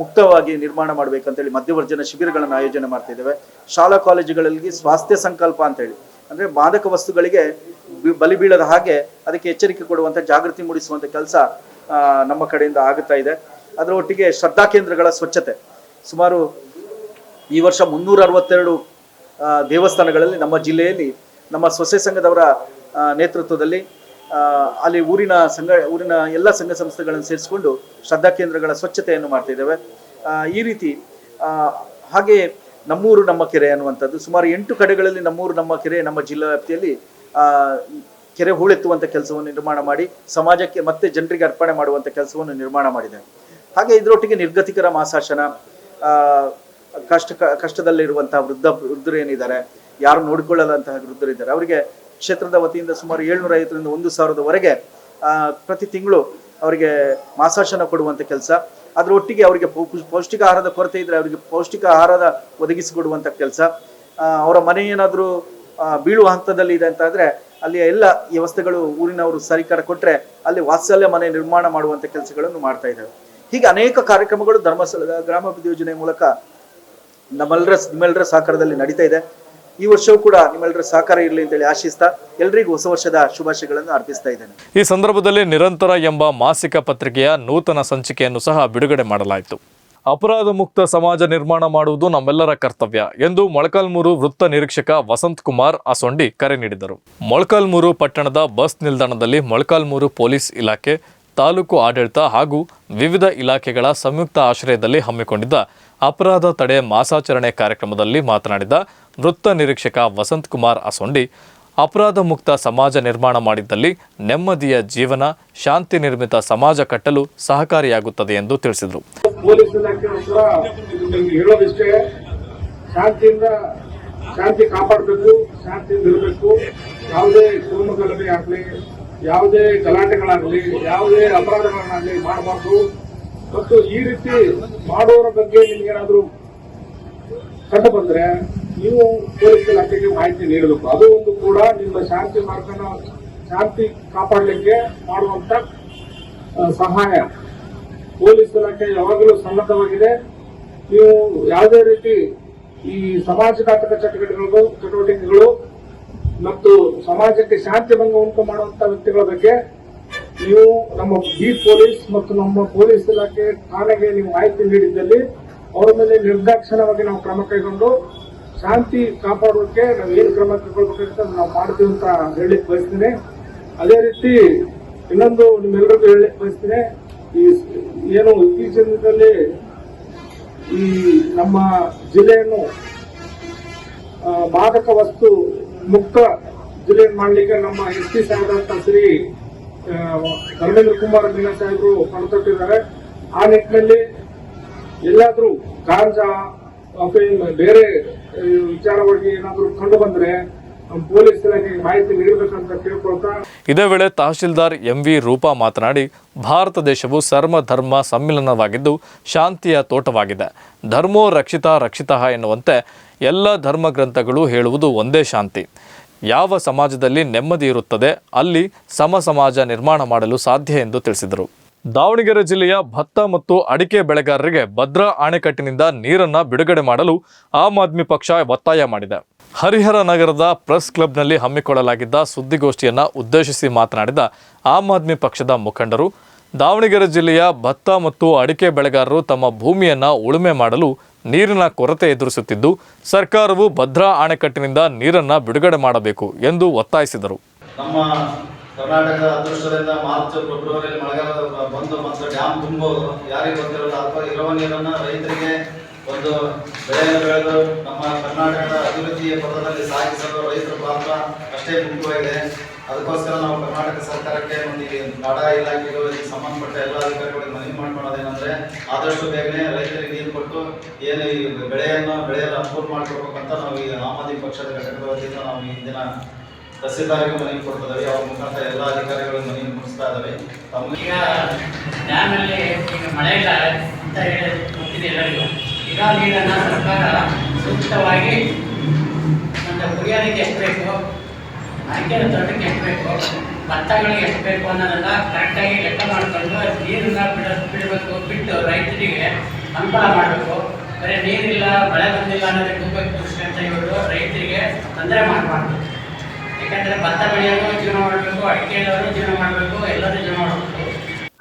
ಮುಕ್ತವಾಗಿ ನಿರ್ಮಾಣ ಮಾಡಬೇಕಂತೇಳಿ ಮಧ್ಯವರ್ಜನ ಶಿಬಿರಗಳನ್ನು ಆಯೋಜನೆ ಮಾಡ್ತಾ ಇದ್ದೇವೆ. ಶಾಲಾ ಕಾಲೇಜುಗಳಲ್ಲಿ ಸ್ವಾಸ್ಥ್ಯ ಸಂಕಲ್ಪ ಅಂತೇಳಿ ಅಂದ್ರೆ ಮಾದಕ ವಸ್ತುಗಳಿಗೆ ಬಲಿ ಬೀಳದ ಹಾಗೆ ಅದಕ್ಕೆ ಎಚ್ಚರಿಕೆ ಕೊಡುವಂತ, ಜಾಗೃತಿ ಮೂಡಿಸುವಂತ ಕೆಲಸ ನಮ್ಮ ಕಡೆಯಿಂದ ಆಗುತ್ತಾ ಇದೆ. ಅದರ ಒಟ್ಟಿಗೆ ಶ್ರದ್ಧಾ ಕೇಂದ್ರಗಳ ಸ್ವಚ್ಛತೆ. ಸುಮಾರು ಈ ವರ್ಷ ಮುನ್ನೂರ ಅರವತ್ತೆರಡು ದೇವಸ್ಥಾನಗಳಲ್ಲಿ, ನಮ್ಮ ಜಿಲ್ಲೆಯಲ್ಲಿ, ನಮ್ಮ ಸೊಸೆ ಸಂಘದವರ ನೇತೃತ್ವದಲ್ಲಿ ಅಲ್ಲಿ ಊರಿನ ಸಂಘ, ಊರಿನ ಎಲ್ಲ ಸಂಘ ಸಂಸ್ಥೆಗಳನ್ನು ಸೇರಿಸಿಕೊಂಡು ಶ್ರದ್ಧಾ ಕೇಂದ್ರಗಳ ಸ್ವಚ್ಛತೆಯನ್ನು ಮಾಡ್ತಾ ಇದ್ದೇವೆ. ಈ ರೀತಿ ಹಾಗೆ ನಮ್ಮೂರು ನಮ್ಮ ಕೆರೆ ಅನ್ನುವಂಥದ್ದು. ಸುಮಾರು ಎಂಟು ಕಡೆಗಳಲ್ಲಿ ನಮ್ಮೂರು ನಮ್ಮ ಕೆರೆ, ನಮ್ಮ ಜಿಲ್ಲಾ ವ್ಯಾಪ್ತಿಯಲ್ಲಿ ಕೆರೆ ಹೂಳೆತ್ತುವಂಥ ಕೆಲಸವನ್ನು ನಿರ್ಮಾಣ ಮಾಡಿ, ಸಮಾಜಕ್ಕೆ ಮತ್ತೆ ಜನರಿಗೆ ಅರ್ಪಣೆ ಮಾಡುವಂಥ ಕೆಲಸವನ್ನು ನಿರ್ಮಾಣ ಮಾಡಿದೆ ಹಾಗೆ ಇದರೊಟ್ಟಿಗೆ ನಿರ್ಗತಿಕರ ಮಾಸಾಶನ ಕಷ್ಟ ಕಷ್ಟದಲ್ಲಿರುವಂತಹ ವೃದ್ಧ, ವೃದ್ಧರು ಏನಿದ್ದಾರೆ, ಯಾರು ನೋಡಿಕೊಳ್ಳದಂತಹ ವೃದ್ಧರಿದ್ದಾರೆ ಅವರಿಗೆ ಕ್ಷೇತ್ರದ ವತಿಯಿಂದ ಸುಮಾರು ಏಳ್ನೂರ ಐವತ್ತರಿಂದ ಒಂದು ಸಾವಿರದವರೆಗೆ ಪ್ರತಿ ತಿಂಗಳು ಅವರಿಗೆ ಮಾಸಾಶನ ಕೊಡುವಂಥ ಕೆಲಸ. ಅದರ ಒಟ್ಟಿಗೆ ಅವರಿಗೆ ಪೌಷ್ಟಿಕ ಆಹಾರದ ಕೊರತೆ ಇದ್ದರೆ ಅವರಿಗೆ ಪೌಷ್ಟಿಕ ಆಹಾರದ ಒದಗಿಸಿಕೊಡುವಂಥ ಕೆಲಸ. ಅವರ ಮನೆ ಏನಾದರೂ ಬೀಳುವ ಹಂತದಲ್ಲಿ ಇದೆ ಅಂತ ಅಲ್ಲಿಯ ಅಲ್ಲಿ ಎಲ್ಲ ವ್ಯವಸ್ಥೆಗಳು ಊರಿನವರು ಸರಿಕಾರ ಕೊಟ್ಟರೆ ಅಲ್ಲಿ ವಾತ್ಸಲ್ಯ ಮನೆ ನಿರ್ಮಾಣ ಮಾಡುವಂಥ ಕೆಲಸಗಳನ್ನು ಮಾಡ್ತಾ ಇದ್ದಾವೆ ಹೀಗೆ ಅನೇಕ ಕಾರ್ಯಕ್ರಮಗಳು ಧರ್ಮಸ್ಥಳದ ಗ್ರಾಮಾಭಿವೃದ್ಧಿ ಯೋಜನೆ ಮೂಲಕ ನಮ್ಮೆಲ್ಲರ ನಿಮ್ಮೆಲ್ಲರ ಸಹಕಾರದಲ್ಲಿ ನಡೀತಾ ಇದೆ. ಈ ವರ್ಷವೂ ಕೂಡ ನಿಮ್ಮೆಲ್ಲರ ಸಹಕಾರ ಇರಲಿ ಅಂತೇಳಿ ಆಶಿಸ್ತಾ ಎಲ್ರಿಗೂ ಹೊಸ ವರ್ಷದ ಶುಭಾಶಯಗಳನ್ನು ಅರ್ಪಿಸ್ತಾ ಇದ್ದೇನೆ. ಈ ಸಂದರ್ಭದಲ್ಲಿ ನಿರಂತರ ಎಂಬ ಮಾಸಿಕ ಪತ್ರಿಕೆಯ ನೂತನ ಸಂಚಿಕೆಯನ್ನು ಸಹ ಬಿಡುಗಡೆ ಮಾಡಲಾಯಿತು. ಅಪರಾಧ ಮುಕ್ತ ಸಮಾಜ ನಿರ್ಮಾಣ ಮಾಡುವುದು ನಮ್ಮೆಲ್ಲರ ಕರ್ತವ್ಯ ಎಂದು ಮೊಳಕಾಲ್ಮೂರು ವೃತ್ತ ನಿರೀಕ್ಷಕ ವಸಂತ್ ಕುಮಾರ್ ಅಸೊಂಡಿ ಕರೆ ನೀಡಿದರು. ಮೊಳಕಾಲ್ಮೂರು ಪಟ್ಟಣದ ಬಸ್ ನಿಲ್ದಾಣದಲ್ಲಿ ಮೊಳಕಾಲ್ಮೂರು ಪೊಲೀಸ್ ಇಲಾಖೆ, ತಾಲೂಕು ಆಡಳಿತ ಹಾಗೂ ವಿವಿಧ ಇಲಾಖೆಗಳ ಸಂಯುಕ್ತ ಆಶ್ರಯದಲ್ಲಿ ಹಮ್ಮಿಕೊಂಡಿದ್ದ ಅಪರಾಧ ತಡೆ ಮಾಸಾಚರಣೆ ಕಾರ್ಯಕ್ರಮದಲ್ಲಿ ಮಾತನಾಡಿದ ವೃತ್ತ ನಿರೀಕ್ಷಕ ವಸಂತ್ ಕುಮಾರ್ ಅಸೊಂಡಿ ಅಪರಾಧ ಮುಕ್ತ ಸಮಾಜ ನಿರ್ಮಾಣ ಮಾಡಿದ್ದಲ್ಲಿ ನೆಮ್ಮದಿಯ ಜೀವನ, ಶಾಂತಿ ನಿರ್ಮಿತ ಸಮಾಜ ಕಟ್ಟಲು ಸಹಕಾರಿಯಾಗುತ್ತದೆ ಎಂದು ತಿಳಿಸಿದರು. ಪೊಲೀಸ್ ಇಲಾಖೆ ಶಾಂತಿಯಿಂದ ಶಾಂತಿ ಕಾಪಾಡಬೇಕು ಶಾಂತಿಯಿಂದ ಇರಬೇಕು. ಯಾವುದೇ ಕುಟುಂಬಗಲಭೆ ಆಗಲಿ, ಯಾವುದೇ ಗಲಾಟೆಗಳಾಗಲಿ, ಯಾವುದೇ ಅಪರಾಧಗಳನ್ನಾಗಲಿ ಮಾಡಬಾರ್ದು. ಮತ್ತು ಈ ರೀತಿ ಮಾಡುವವರ ಬಗ್ಗೆ ನಿಮ್ಗೇನಾದ್ರೂ ಕಂಡು ಬಂದ್ರೆ ನೀವು ಪೊಲೀಸ್ ಇಲಾಖೆಗೆ ಮಾಹಿತಿ ನೀಡಬೇಕು. ಅದು ಒಂದು ಕೂಡ ನಿಮ್ಮ ಶಾಂತಿ ಮಾರ್ಗನ ಶಾಂತಿ ಕಾಪಾಡಲಿಕ್ಕೆ ಮಾಡುವಂತ ಸಹಾಯ. ಪೊಲೀಸ್ ಇಲಾಖೆ ಯಾವಾಗಲೂ ಸನ್ನದ್ಧವಾಗಿದೆ ನೀವು ಯಾವುದೇ ರೀತಿ ಈ ಸಮಾಜಘಾತಕ ಚಟುವಟಿಕೆಗಳು ಚಟುವಟಿಕೆಗಳು ಮತ್ತು ಸಮಾಜಕ್ಕೆ ಶಾಂತಿ ಭಂಗ ಉಂಟು ಮಾಡುವಂತ ವ್ಯಕ್ತಿಗಳ ಬಗ್ಗೆ ನೀವು ನಮ್ಮ ಬೀಟ್ ಪೊಲೀಸ್ ಮತ್ತು ನಮ್ಮ ಪೊಲೀಸ್ ಇಲಾಖೆ ಠಾಣೆಗೆ ನೀವು ಮಾಹಿತಿ ನೀಡಿದ್ದಲ್ಲಿ ಅವರ ಮೇಲೆ ನಿರ್ದಾಕ್ಷಿಣ್ಯವಾಗಿ ನಾವು ಕ್ರಮ ಕೈಗೊಂಡು ಶಾಂತಿ ಕಾಪಾಡೋಕೆ ನಾವು ಏನು ಕ್ರಮ ತಗೊಳ್ಬೇಕಂತ ನಾವು ಮಾಡ್ತೀವಿ ಅಂತ ಹೇಳಲಿಕ್ಕೆ ಬಯಸ್ತೀನಿ. ಅದೇ ರೀತಿ ಇನ್ನೊಂದು ನಿಮ್ಮೆಲ್ಲರಿಗೂ ಹೇಳಲಿಕ್ಕೆ ಬಯಸ್ತೀನಿ. ಈ ಏನು ಇತ್ತೀಚಿನ ದಿನದಲ್ಲಿ ಈ ನಮ್ಮ ಜಿಲ್ಲೆಯನ್ನು ಮಾದಕ ವಸ್ತು ಮುಕ್ತ ಜಿಲ್ಲೆಯನ್ನು ಮಾಡಲಿಕ್ಕೆ ನಮ್ಮ ಎಸ್ ಪಿ ಸಾಹೇಬರಂತ ಶ್ರೀ ಧರ್ಮೇಂದ್ರ ಕುಮಾರ್ ಮೀನಾ ಸಾಹೇಬರು ಹೊರತೊಟ್ಟಿದ್ದಾರೆ ಆ ನಿಟ್ಟಿನಲ್ಲಿ ಎಲ್ಲಾದರೂ ಗಾಂಜಾ ಬೇರೆ ಇದೇ ವೇಳೆ ತಹಶೀಲ್ದಾರ್ ಎಂ ವಿ ರೂಪಾ ಮಾತನಾಡಿ, ಭಾರತ ದೇಶವು ಸರ್ವ ಧರ್ಮ ಸಮ್ಮಿಲನವಾಗಿದ್ದು ಶಾಂತಿಯ ತೋಟವಾಗಿದೆ. ಧರ್ಮೋ ರಕ್ಷಿತ ರಕ್ಷಿತಃ ಎನ್ನುವಂತೆ ಎಲ್ಲ ಧರ್ಮ ಗ್ರಂಥಗಳು ಹೇಳುವುದು ಒಂದೇ ಶಾಂತಿ. ಯಾವ ಸಮಾಜದಲ್ಲಿ ನೆಮ್ಮದಿ ಇರುತ್ತದೆ, ಅಲ್ಲಿ ಸಮ ಸಮಾಜ ನಿರ್ಮಾಣ ಮಾಡಲು ಸಾಧ್ಯ ಎಂದು ತಿಳಿಸಿದರು. ದಾವಣಗೆರೆ ಜಿಲ್ಲೆಯ ಭತ್ತ ಮತ್ತು ಅಡಿಕೆ ಬೆಳೆಗಾರರಿಗೆ ಭದ್ರಾ ಅಣೆಕಟ್ಟಿನಿಂದ ನೀರನ್ನ ಬಿಡುಗಡೆ ಮಾಡಲು ಆಮ್ ಆದ್ಮಿ ಪಕ್ಷ ಒತ್ತಾಯ ಮಾಡಿದೆ. ಹರಿಹರ ನಗರದ ಪ್ರೆಸ್ ಕ್ಲಬ್ನಲ್ಲಿ ಹಮ್ಮಿಕೊಳ್ಳಲಾಗಿದ್ದ ಸುದ್ದಿಗೋಷ್ಠಿಯನ್ನು ಉದ್ದೇಶಿಸಿ ಮಾತನಾಡಿದ ಆಮ್ ಆದ್ಮಿ ಪಕ್ಷದ ಮುಖಂಡರು, ದಾವಣಗೆರೆ ಜಿಲ್ಲೆಯ ಭತ್ತ ಮತ್ತು ಅಡಿಕೆ ಬೆಳೆಗಾರರು ತಮ್ಮ ಭೂಮಿಯನ್ನು ಉಳುಮೆ ಮಾಡಲು ನೀರಿನ ಕೊರತೆ ಎದುರಿಸುತ್ತಿದ್ದು, ಸರ್ಕಾರವು ಭದ್ರಾ ಅಣೆಕಟ್ಟಿನಿಂದ ನೀರನ್ನ ಬಿಡುಗಡೆ ಮಾಡಬೇಕು ಎಂದು ಒತ್ತಾಯಿಸಿದರು. ಕರ್ನಾಟಕದ ಅದೃಷ್ಟದಿಂದ ಮಾರ್ಚ್, ಫೆಬ್ರವರಿಯಲ್ಲಿ ಮಳೆಗಾಲ ಬಂದು ಮತ್ತು ಡ್ಯಾಮ್ ತುಂಬೋದು ಯಾರಿಗೆ ಗೊತ್ತಿರಲ್ಲ. ಅಥವಾ ಇರುವ ನೀರನ್ನು ರೈತರಿಗೆ ಒಂದು ಬೆಳೆಯನ್ನು ಬೆಳೆದು ನಮ್ಮ ಕರ್ನಾಟಕದ ಅಭಿವೃದ್ಧಿಯ ಪಥದಲ್ಲಿ ಸಾಗಿಸಲು ರೈತರ ಪಾತ್ರ ಅಷ್ಟೇ ಮುಖ್ಯವಾಗಿದೆ ಅದಕ್ಕೋಸ್ಕರ ನಾವು ಕರ್ನಾಟಕ ಸರ್ಕಾರಕ್ಕೆ ಒಂದು ನಾಡಾ ಇಲಾಖೆಗಳು ಸಂಬಂಧಪಟ್ಟ ಎಲ್ಲ ಅಧಿಕಾರಿಗಳಿಗೆ ಮನವಿ ಮಾಡ್ಕೊಳ್ಳೋದೇನೆಂದ್ರೆ ಆದಷ್ಟು ಬೇಗನೆ ರೈತರಿಗೆ ನೀರು ಕೊಟ್ಟು ಏನು ಈ ಬೆಳೆಯನ್ನು ಬೆಳೆಯಲು ಅನುಕೂಲ ಮಾಡಿಕೊಡ್ಬೇಕಂತ ನಾವು ಈ ಆಮ್ ಆದ್ಮಿ ಪಕ್ಷದ ಘಟಕದ ವತಿಯಿಂದ ನಾವು ಈ ದಿನ ತಹಸೀಲ್ದಾರ್ಗೆ ಮನವಿ ಕೊಡ್ತಿದ್ದೇವೆ ಅವ್ರ ಮುಖಾಂತರ ಎಲ್ಲ ಅಧಿಕಾರಿಗಳು ಮನವಿ ಮುಗಿಸ್ತಾ ಇದ್ದಾವೆ ಈಗ ಡ್ಯಾಮಲ್ಲಿ ಈಗ ಮಳೆ ಇಲ್ಲ ಅಂತ ಹೇಳಿ ಗೊತ್ತಿದೆ ಎಲ್ಲರಿಗೂ. ಈಗ ನನ್ನ ಸರ್ಕಾರ ಸೂಕ್ತವಾಗಿ ನಮ್ಮ ಕುಡಿಯೋದಕ್ಕೆ ಎಷ್ಟು ಬೇಕು ಅಡಿಕೆ ತೋಟಕ್ಕೆ ಎಷ್ಟು ಬೇಕು, ಭತ್ತಗಳಿಗೆ ಎಷ್ಟು ಬೇಕು ಅನ್ನೋದನ್ನ ಕರೆಕ್ಟಾಗಿ ಲೆಕ್ಕ ಮಾಡಿಕೊಂಡು ನೀರನ್ನ ಬಿಡ ಬಿಡಬೇಕು, ಬಿಟ್ಟು ರೈತರಿಗೆ ಅನುಕೂಲ ಮಾಡಬೇಕು. ಬರೀ ನೀರಿಲ್ಲ, ಮಳೆ ಬಂದಿಲ್ಲ ಅನ್ನೋದಕ್ಕೆ ತುಂಬ ಕೃಷಿ ಅಂತ ಇವರು ರೈತರಿಗೆ ತೊಂದರೆ ಮಾಡಬಾರ್ದು. ಭತ್ತ ಜೀವನ ಮಾಡಬೇಕು ಮಾಡಬೇಕು, ಎಲ್ಲರೂ ಜೀವನ ಮಾಡಬೇಕು.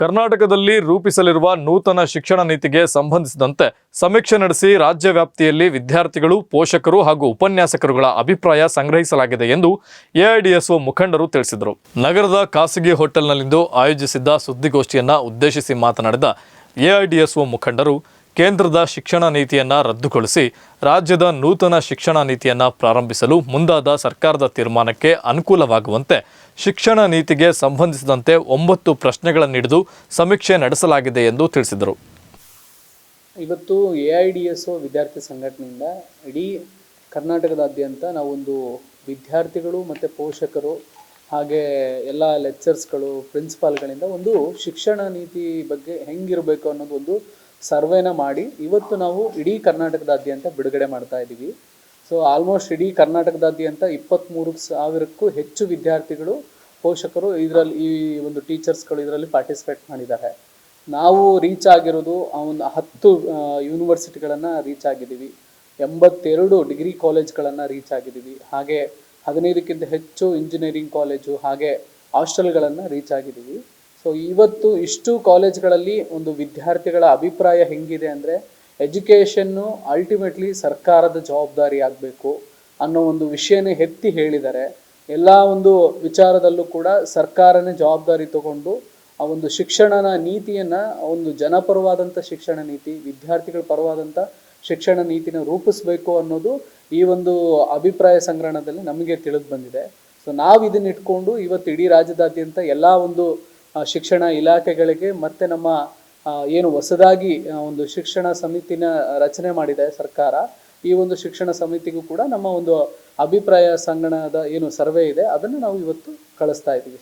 ಕರ್ನಾಟಕದಲ್ಲಿ ರೂಪಿಸಲಿರುವ ನೂತನ ಶಿಕ್ಷಣ ನೀತಿಗೆ ಸಂಬಂಧಿಸಿದಂತೆ ಸಮೀಕ್ಷೆ ನಡೆಸಿ ರಾಜ್ಯ ವ್ಯಾಪ್ತಿಯಲ್ಲಿ ವಿದ್ಯಾರ್ಥಿಗಳು, ಪೋಷಕರು ಹಾಗೂ ಉಪನ್ಯಾಸಕರುಗಳ ಅಭಿಪ್ರಾಯ ಸಂಗ್ರಹಿಸಲಾಗಿದೆ ಎಂದು ಎಐಡಿಎಸ್ಒ ಮುಖಂಡರು ತಿಳಿಸಿದರು. ನಗರದ ಖಾಸಗಿ ಹೋಟೆಲ್ನಲ್ಲಿಂದು ಆಯೋಜಿಸಿದ್ದ ಸುದ್ದಿಗೋಷ್ಠಿಯನ್ನ ಉದ್ದೇಶಿಸಿ ಮಾತನಾಡಿದ ಎಐಡಿಎಸ್ಒ ಮುಖಂಡರು ಕೇಂದ್ರದ ಶಿಕ್ಷಣ ನೀತಿಯನ್ನು ರದ್ದುಗೊಳಿಸಿ ರಾಜ್ಯದ ನೂತನ ಶಿಕ್ಷಣ ನೀತಿಯನ್ನು ಪ್ರಾರಂಭಿಸಲು ಮುಂದಾದ ಸರ್ಕಾರದ ತೀರ್ಮಾನಕ್ಕೆ ಅನುಕೂಲವಾಗುವಂತೆ ಶಿಕ್ಷಣ ನೀತಿಗೆ ಸಂಬಂಧಿಸಿದಂತೆ ಒಂಬತ್ತು ಪ್ರಶ್ನೆಗಳನ್ನಿಡಿದು ಸಮೀಕ್ಷೆ ನಡೆಸಲಾಗಿದೆ ಎಂದು ತಿಳಿಸಿದರು. ಇವತ್ತು ಎ ಐ ಡಿ ಎಸ್ ವಿದ್ಯಾರ್ಥಿ ಸಂಘಟನೆಯಿಂದ ಇಡೀ ಕರ್ನಾಟಕದಾದ್ಯಂತ ನಾವೊಂದು ವಿದ್ಯಾರ್ಥಿಗಳು ಮತ್ತು ಪೋಷಕರು ಹಾಗೆ ಎಲ್ಲ ಲೆಕ್ಚರ್ಸ್ಗಳು, ಪ್ರಿನ್ಸಿಪಾಲ್ಗಳಿಂದ ಒಂದು ಶಿಕ್ಷಣ ನೀತಿ ಬಗ್ಗೆ ಹೆಂಗಿರಬೇಕು ಅನ್ನೋದು ಒಂದು ಸರ್ವೆನ ಮಾಡಿ ಇವತ್ತು ನಾವು ಇಡೀ ಕರ್ನಾಟಕದಾದ್ಯಂತ ಬಿಡುಗಡೆ ಮಾಡ್ತಾ ಇದ್ದೀವಿ. ಸೊ ಆಲ್ಮೋಸ್ಟ್ ಇಡೀ ಕರ್ನಾಟಕದಾದ್ಯಂತ ಇಪ್ಪತ್ತ್ಮೂರು ಸಾವಿರಕ್ಕೂ ಹೆಚ್ಚು ವಿದ್ಯಾರ್ಥಿಗಳು, ಪೋಷಕರು ಇದರಲ್ಲಿ ಈ ಒಂದು ಟೀಚರ್ಸ್ಗಳು ಇದರಲ್ಲಿ ಪಾರ್ಟಿಸಿಪೇಟ್ ಮಾಡಿದ್ದಾರೆ. ನಾವು ರೀಚ್ ಆಗಿರೋದು ಅವನ ಹತ್ತು ಯೂನಿವರ್ಸಿಟಿಗಳನ್ನು ರೀಚ್ ಆಗಿದ್ದೀವಿ. ಎಂಬತ್ತೆರಡು ಡಿಗ್ರಿ ಕಾಲೇಜ್ಗಳನ್ನು ರೀಚ್ ಆಗಿದ್ದೀವಿ. ಹಾಗೆ ಹದಿನೈದಕ್ಕಿಂತ ಹೆಚ್ಚು ಇಂಜಿನಿಯರಿಂಗ್ ಕಾಲೇಜು ಹಾಗೆ ಹಾಸ್ಟೆಲ್ಗಳನ್ನು ರೀಚ್ ಆಗಿದ್ದೀವಿ. ಸೊ ಇವತ್ತು ಇಷ್ಟು ಕಾಲೇಜ್ಗಳಲ್ಲಿ ಒಂದು ವಿದ್ಯಾರ್ಥಿಗಳ ಅಭಿಪ್ರಾಯ ಹೆಂಗಿದೆ ಅಂದರೆ ಎಜುಕೇಷನ್ನು ಅಲ್ಟಿಮೇಟ್ಲಿ ಸರ್ಕಾರದ ಜವಾಬ್ದಾರಿ ಆಗಬೇಕು ಅನ್ನೋ ಒಂದು ವಿಷಯನೇ ಎತ್ತಿ ಹೇಳಿದ್ದಾರೆ ಎಲ್ಲ ಒಂದು ವಿಚಾರದಲ್ಲೂ ಕೂಡ ಸರ್ಕಾರನೇ ಜವಾಬ್ದಾರಿ ತಗೊಂಡು ಆ ಒಂದು ಶಿಕ್ಷಣನ ನೀತಿಯನ್ನು ಒಂದು ಜನಪರವಾದಂಥ ಶಿಕ್ಷಣ ನೀತಿ, ವಿದ್ಯಾರ್ಥಿಗಳ ಪರವಾದಂಥ ಶಿಕ್ಷಣ ನೀತಿನ ರೂಪಿಸಬೇಕು ಅನ್ನೋದು ಈ ಒಂದು ಅಭಿಪ್ರಾಯ ಸಂಗ್ರಹಣದಲ್ಲಿ ನಮಗೆ ತಿಳಿದು ಬಂದಿದೆ. ಸೊ ನಾವು ಇದನ್ನ ಇಟ್ಕೊಂಡು ಇವತ್ತು ಇಡೀ ರಾಜ್ಯದಾದ್ಯಂತ ಎಲ್ಲ ಒಂದು ಶಿಕ್ಷಣ ಇಲಾಖೆಗಳಿಗೆ ಮತ್ತೆ ನಮ್ಮ ಏನು ಹೊಸದಾಗಿ ಒಂದು ಶಿಕ್ಷಣ ಸಮಿತಿನ ರಚನೆ ಮಾಡಿದೆ ಸರ್ಕಾರ. ಈ ಒಂದು ಶಿಕ್ಷಣ ಸಮಿತಿಗೂ ಕೂಡ ನಮ್ಮ ಒಂದು ಅಭಿಪ್ರಾಯ ಸಂಗಣದ ಏನು ಸರ್ವೆ ಇದೆ, ಅದನ್ನು ನಾವು ಇವತ್ತು ಕಳಿಸ್ತಾ ಇದ್ದೀವಿ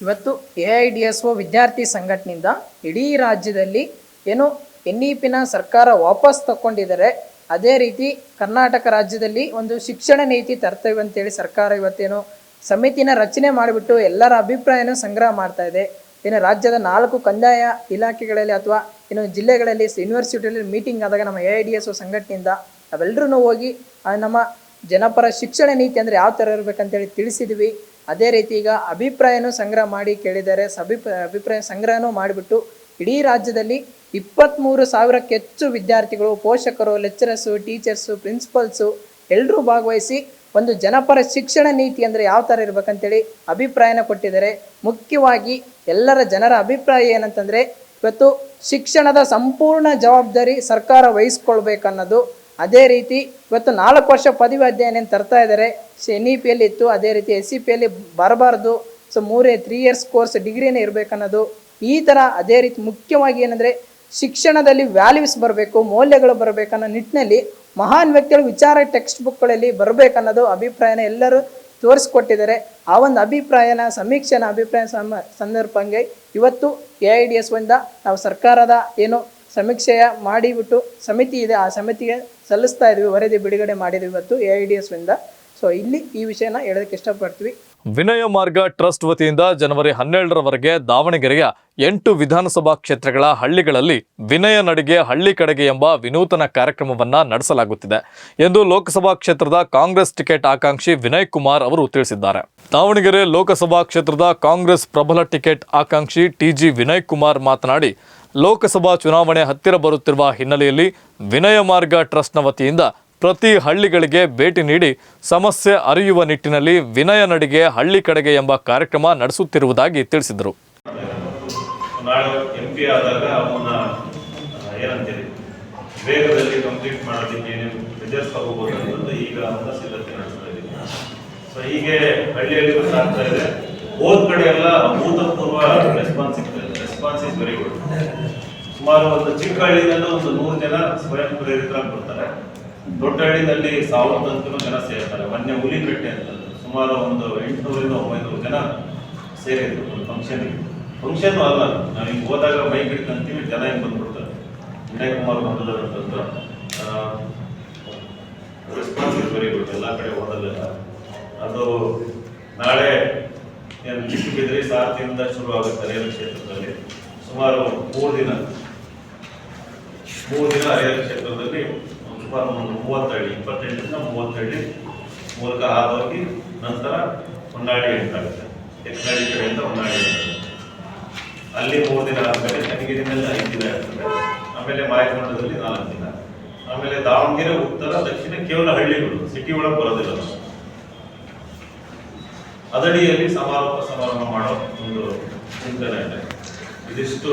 ಇವತ್ತು A I D S O ವಿದ್ಯಾರ್ಥಿ ಸಂಘಟನೆಯಿಂದ ಇಡೀ ರಾಜ್ಯದಲ್ಲಿ ಏನು ಎನ್ ಇ ಪಿನ ಸರ್ಕಾರ ವಾಪಸ್ ತಗೊಂಡಿದ್ದಾರೆ ಅದೇ ರೀತಿ ಕರ್ನಾಟಕ ರಾಜ್ಯದಲ್ಲಿ ಒಂದು ಶಿಕ್ಷಣ ನೀತಿ ತರ್ತೇವೆ ಅಂತೇಳಿ ಸರ್ಕಾರ ಇವತ್ತೇನು ಸಮಿತಿನ ರಚನೆ ಮಾಡಿಬಿಟ್ಟು ಎಲ್ಲರ ಅಭಿಪ್ರಾಯನ ಸಂಗ್ರಹ ಮಾಡ್ತಾ ಇದೆ. ಇನ್ನು ರಾಜ್ಯದ ನಾಲ್ಕು ಕಂದಾಯ ಇಲಾಖೆಗಳಲ್ಲಿ ಅಥವಾ ಇನ್ನು ಜಿಲ್ಲೆಗಳಲ್ಲಿ ಯೂನಿವರ್ಸಿಟಿಯಲ್ಲಿ ಮೀಟಿಂಗ್ ಆದಾಗ ನಮ್ಮ ಎ ಐ ಡಿ ಎಸ್ ಸಂಘಟನೆಯಿಂದ ನಾವೆಲ್ಲರೂ ಹೋಗಿ ನಮ್ಮ ಜನಪರ ಶಿಕ್ಷಣ ನೀತಿ ಅಂದರೆ ಯಾವ ಥರ ಇರಬೇಕಂತೇಳಿ ತಿಳಿಸಿದ್ವಿ. ಅದೇ ರೀತಿ ಈಗ ಅಭಿಪ್ರಾಯನೂ ಸಂಗ್ರಹ ಮಾಡಿ ಕೇಳಿದ್ದಾರೆ. ಸಭಿಪ, ಅಭಿಪ್ರಾಯ ಸಂಗ್ರಹನೂ ಮಾಡಿಬಿಟ್ಟು ಇಡೀ ರಾಜ್ಯದಲ್ಲಿ ಇಪ್ಪತ್ತ್ಮೂರು ಸಾವಿರಕ್ಕೆ ಹೆಚ್ಚು ವಿದ್ಯಾರ್ಥಿಗಳು ಪೋಷಕರು ಲೆಕ್ಚರರ್ಸು ಟೀಚರ್ಸು ಪ್ರಿನ್ಸಿಪಲ್ಸು ಎಲ್ಲರೂ ಭಾಗವಹಿಸಿ ಒಂದು ಜನಪರ ಶಿಕ್ಷಣ ನೀತಿ ಅಂದರೆ ಯಾವ ಥರ ಇರಬೇಕಂತೇಳಿ ಅಭಿಪ್ರಾಯನ ಕೊಟ್ಟಿದ್ದಾರೆ. ಮುಖ್ಯವಾಗಿ ಎಲ್ಲರ ಜನರ ಅಭಿಪ್ರಾಯ ಏನಂತಂದರೆ, ಇವತ್ತು ಶಿಕ್ಷಣದ ಸಂಪೂರ್ಣ ಜವಾಬ್ದಾರಿ ಸರ್ಕಾರ ವಹಿಸ್ಕೊಳ್ಬೇಕನ್ನೋದು. ಅದೇ ರೀತಿ ಇವತ್ತು ನಾಲ್ಕು ವರ್ಷ ಪದವಿ ಅಧ್ಯಯನ ಏನು ತರ್ತಾ ಇದ್ದಾರೆ ಎನ್ ಇ ಪಿಯಲ್ಲಿ ಇತ್ತು, ಅದೇ ರೀತಿ ಎಸ್ ಸಿ ಪಿಯಲ್ಲಿ ಬರಬಾರ್ದು. ಸೊ ಮೂರೇ ತ್ರೀ ಇಯರ್ಸ್ ಕೋರ್ಸ್ ಡಿಗ್ರಿನೇ ಇರಬೇಕನ್ನೋದು. ಈ ಥರ ಅದೇ ರೀತಿ ಮುಖ್ಯವಾಗಿ ಏನಂದರೆ, ಶಿಕ್ಷಣದಲ್ಲಿ ವ್ಯಾಲ್ಯೂಸ್ ಬರಬೇಕು, ಮೌಲ್ಯಗಳು ಬರಬೇಕನ್ನೋ ನಿಟ್ಟಿನಲ್ಲಿ ಮಹಾನ್ ವ್ಯಕ್ತಿಗಳು ವಿಚಾರ ಟೆಕ್ಸ್ಟ್ ಬುಕ್ಗಳಲ್ಲಿ ಬರಬೇಕನ್ನೋದು ಅಭಿಪ್ರಾಯನ ಎಲ್ಲರೂ ತೋರಿಸ್ಕೊಟ್ಟಿದ್ದಾರೆ. ಆ ಒಂದು ಅಭಿಪ್ರಾಯನ, ಸಮೀಕ್ಷೆನ ಅಭಿಪ್ರಾಯ ಸಮ ಸಂದರ್ಭಂಗೆ ಇವತ್ತು ಎ ಐ ಡಿ ಎಸ್ ಒಂದ ನಾವು ಸರ್ಕಾರದ ಏನು ಸಮೀಕ್ಷೆಯ ಮಾಡಿಬಿಟ್ಟು ಸಮಿತಿ ಇದೆ. ಆ ಸಮಿತಿಗೆ ಸಲ್ಲಿಸ್ತಾ ಇದ್ವಿ. ವರದಿ ಬಿಡುಗಡೆ ಮಾಡಿದ್ವಿ ಇವತ್ತು ಎ ಐ ಡಿ ಎಸ್ ಒಂದ ಸೊ ಇಲ್ಲಿ ಈ ವಿಷಯನ ಹೇಳೋದಕ್ಕೆ ಇಷ್ಟಪಡ್ತೀವಿ. ವಿನಯ ಮಾರ್ಗ ಟ್ರಸ್ಟ್ ವತಿಯಿಂದ ಜನವರಿ ಹನ್ನೆರಡರವರೆಗೆ ದಾವಣಗೆರೆಯ ಎಂಟು ವಿಧಾನಸಭಾ ಕ್ಷೇತ್ರಗಳ ಹಳ್ಳಿಗಳಲ್ಲಿ ವಿನಯ ನಡಿಗೆ ಹಳ್ಳಿ ಕಡೆಗೆ ಎಂಬ ವಿನೂತನ ಕಾರ್ಯಕ್ರಮವನ್ನು ನಡೆಸಲಾಗುತ್ತಿದೆ ಎಂದು ಲೋಕಸಭಾ ಕ್ಷೇತ್ರದ ಕಾಂಗ್ರೆಸ್ ಟಿಕೆಟ್ ಆಕಾಂಕ್ಷಿ ವಿನಯ್ ಕುಮಾರ್ ಅವರು ತಿಳಿಸಿದ್ದಾರೆ. ದಾವಣಗೆರೆ ಲೋಕಸಭಾ ಕ್ಷೇತ್ರದ ಕಾಂಗ್ರೆಸ್ ಪ್ರಬಲ ಟಿಕೆಟ್ ಆಕಾಂಕ್ಷಿ ಟಿಜಿ ವಿನಯ್ ಕುಮಾರ್ ಮಾತನಾಡಿ, ಲೋಕಸಭಾ ಚುನಾವಣೆ ಹತ್ತಿರ ಬರುತ್ತಿರುವ ಹಿನ್ನೆಲೆಯಲ್ಲಿ ವಿನಯ ಮಾರ್ಗ ಟ್ರಸ್ಟ್ನ ವತಿಯಿಂದ ಪ್ರತಿ ಹಳ್ಳಿಗಳಿಗೆ ಭೇಟಿ ನೀಡಿ ಸಮಸ್ಯೆ ಅರಿಯುವ ನಿಟ್ಟಿನಲ್ಲಿ ವಿನಯ ನಡಿಗೆ ಹಳ್ಳಿ ಕಡೆಗೆ ಎಂಬ ಕಾರ್ಯಕ್ರಮ ನಡೆಸುತ್ತಿರುವುದಾಗಿ ತಿಳಿಸಿದರು. ಹೋದ ಕಡೆ ಎಲ್ಲ response response is very good ಸುಮಾರು ಒಂದು ಚಿಕ್ಕ ಹಳ್ಳಿನಲ್ಲೂ ಒಂದು ನೂರು ಜನ ಸ್ವಯಂ ಪ್ರೇರಿತರಾಗಿ ಬರ್ತಾರೆ. ದೊಡ್ಡ ಹಳ್ಳಿನಲ್ಲಿ ಸಾವಿರದ ತನಕ ಜನ ಸೇರ್ತಾರೆ. ಮೊನ್ನೆ ಹುಲಿಕಟ್ಟೆ ಅಂತ ಸುಮಾರು ಒಂದು ಎಂಟುನೂರಿಂದ ಒಂಬೈನೂರು ಜನ ಸೇರಿದ್ರು ಒಂದು ಫಂಕ್ಷನ್ಗೆ ಫಂಕ್ಷನ್ ಅಲ್ಲ, ನಾವು ಹಿಂಗೆ ಹೋದಾಗ ಮೈಕ್ ಹಿಡ್ಕಂತೀವಿ ಜನ ಹಿಂಗೆ ಬಂದ್ಬಿಡ್ತಾರೆ. ವಿನಯ್ ಕುಮಾರ್ ಬಂದಿದ್ದಾರೆ ಅಂತಂದ್ರೆ ರೆಸ್ಪಾನ್ಸ್ ಎಲ್ಲ ಕಡೆ ಹೋದಲ್ಲೆಲ್ಲ. ಅದು ನಾಳೆ ಏನು ಚಿಕ್ಕ ಬಿದ್ರಿ ಸಾರಥಿಯಿಂದ ಶುರು ಆಗುತ್ತೆ ರೇಲ್ ಕ್ಷೇತ್ರದಲ್ಲಿ. ಸುಮಾರು ಮೂರು ದಿನ. ಮೂರು ದಿನ ರೈಲ್ವೆ ಕ್ಷೇತ್ರದಲ್ಲಿ ಸುಮಾರು ಒಂದು ಮೂವತ್ತಳ್ಳಿ ಇಪ್ಪತ್ತೆಂಟರಿಂದ ಮೂವತ್ತಳ್ಳಿ ಮೂಲಕ ಹಾದೋಗಿ ನಂತರ ಹೊನ್ನಾಳಿ ಎಂಟಾಗುತ್ತೆ ಎಕ್ಸಾಡಿ ಕಡೆಯಿಂದ ಹೊನ್ನಾಳಿ ಅಲ್ಲಿ ಮೂರು ದಿನ ಆದಮೇಲೆ ಚನ್ನಗಿರಿನಲ್ಲಿ ಐದು ದಿನ ಇರ್ತದೆ. ಆಮೇಲೆ ಮಾಯಕೊಂಡದಲ್ಲಿ ನಾಲ್ಕು ದಿನ. ಆಮೇಲೆ ದಾವಣಗೆರೆ, ಉತ್ತರ, ದಕ್ಷಿಣ ಕೇವಲ ಹಳ್ಳಿಗಳು ಸಿಟಿ ಒಳಗೆ ಬರೋದಿಲ್ಲ. ಅದಡಿಯಲ್ಲಿ ಸಮಾರೋಪ ಸಮಾರಂಭ ಮಾಡೋ ಒಂದು ಚಿಂತನೆ ಇದೆ. ಇದಿಷ್ಟು